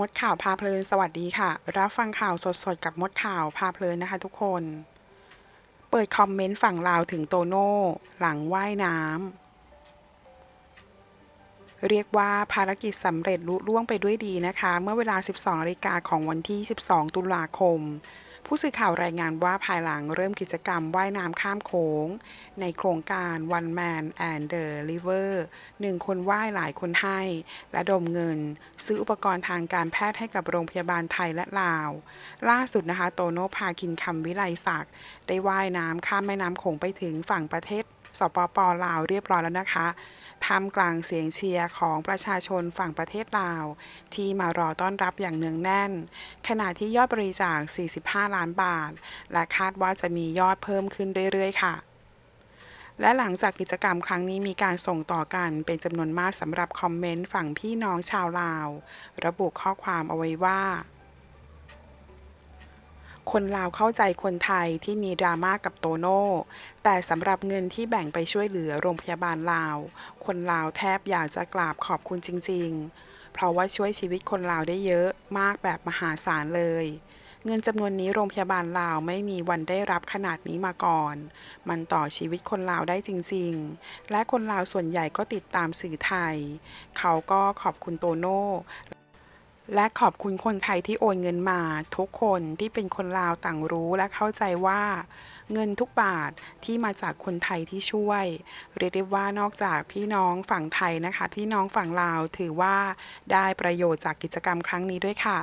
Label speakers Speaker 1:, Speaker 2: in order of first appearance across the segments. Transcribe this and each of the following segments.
Speaker 1: มดข่าวพาเพลินสวัสดีค่ะ รับฟังข่าวสดๆ กับมดข่าวพาเพลินนะคะทุกคน เปิดคอมเมนต์ฝั่งลาวถึงโตโน่ หลังว่ายน้ำเรียกว่าภารกิจสำเร็จลุล่วงไปด้วยดีนะคะ เมื่อเวลา 12นาฬิกาของวันที่ 12 ตุลาคม ผู้สื่อข่าวรายงานว่าภายหลังเริ่มกิจกรรมว่ายน้ำข้ามโขงในโครงการ One Man and the River หนึ่งคนว่ายหลายคนให้ และดมเงิน ซื้ออุปกรณ์ทางการแพทย์ให้กับโรงพยาบาลไทยและลาว ล่าสุดนะคะโตโน่พาคินคำวิไลศักดิ์ได้ว่ายน้ำข้ามแม่น้ำโขงไปถึงฝั่งประเทศสปปลาวเรียบร้อยแล้วนะคะ ท่ามกลางเสียงเชียร์ของประชาชนฝั่งประเทศลาว ที่มารอต้อนรับอย่างเนืองแน่น ขณะที่ยอดบริจาค 45 ล้านบาท และคาดว่าจะมียอดเพิ่มขึ้นเรื่อย ๆ ค่ะ และหลังจากกิจกรรมครั้งนี้มีการส่งต่อกันเป็นจำนวนมากสำหรับคอมเมนต์ฝั่งพี่น้องชาวลาว ระบุข้อความเอาไว้ว่า คนลาวเข้าใจคนไทยที่มีดราม่ากับโตโน่ แต่สำหรับเงินที่แบ่งไปช่วยเหลือโรงพยาบาลลาว คนลาวแทบอยากจะกราบขอบคุณจริง ๆ เพราะว่าช่วยชีวิตคนลาวได้เยอะมากแบบมหาศาลเลย เงินจำนวนนี้โรงพยาบาลลาวไม่มีวันได้รับขนาดนี้มาก่อน มันต่อชีวิตคนลาวได้จริง ๆ และคนลาวส่วนใหญ่ก็ติดตามสื่อไทย เขาก็ขอบคุณโตโน่ และขอบคุณคนไทยที่โอนเงินมาทุกคนที่เป็นคนลาวต่างรู้และเข้าใจว่า เงินทุกบาทที่มาจากคนไทยที่ช่วย เรียกได้ว่านอกจากพี่น้องฝั่งไทยนะคะ พี่น้องฝั่งลาวถือว่าได้ประโยชน์จากกิจกรรมครั้งนี้ด้วยค่ะ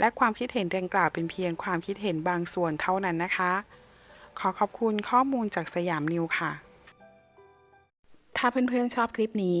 Speaker 1: และความคิดเห็นดังกล่าวเป็นเพียงความคิดเห็นบางส่วนเท่านั้นนะคะ ขอขอบคุณข้อมูลจากสยามนิวค่ะ ถ้าเพื่อนๆชอบคลิปนี้